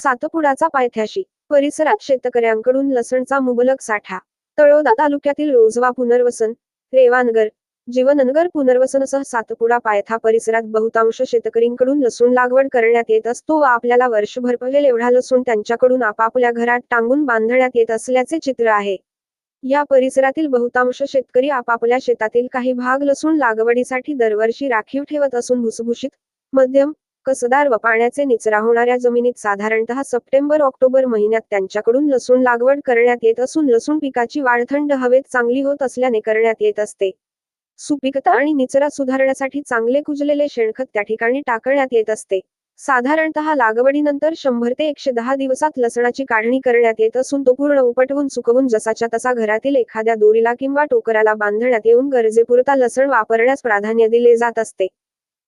सातपुडाचा पायथ्याशी. परिसरात शेतकऱ्यांकडून लसणचा मुबलक साठा. तळोदा तालुक्यातील रोजवा पुनर्वसन रेवानगर जीवननगर पुनर्वसनसह सातपुडा पायथा परिसरात बहुतांश शेतकरींकडून लसूण लागवड करण्यात येत असतो व आपल्याला वर्षभर पहिले एवढा लसूण त्यांच्याकडून आपापल्या घरात टांगून बांधण्यात येत असल्याचे चित्र आहे. या परिसरातील बहुतांश शेतकरी आपापल्या शेतातील काही भाग लसूण लागवडीसाठी दरवर्षी राखीव ठेवत असून भुसभुशीत मध्यम कसदार व पाण्याचे निचरा होणाऱ्या जमिनीत साधारणतः सप्टेंबर ऑक्टोबर महिन्यात त्यांच्याकडून लसूण लागवड करण्यात येत असून लसूण पिकाची वाढ थंड हवेत चांगली होत असल्याने करण्यात येत असते. सुपीकता आणि निचरा सुधारण्यासाठी चांगले कुजलेले शेणखत त्या ठिकाणी टाकण्यात येत असते. साधारणतः लागवडीनंतर शंभर ते एकशे दहा दिवसात लसणाची काढणी करण्यात येत असून तो पूर्ण उपटवून सुकवून जसाच्या तसा घरातील एखाद्या दोरीला किंवा टोकराला बांधण्यात येऊन गरजेपुरता लसण वापरण्यास प्राधान्य दिले जात असते.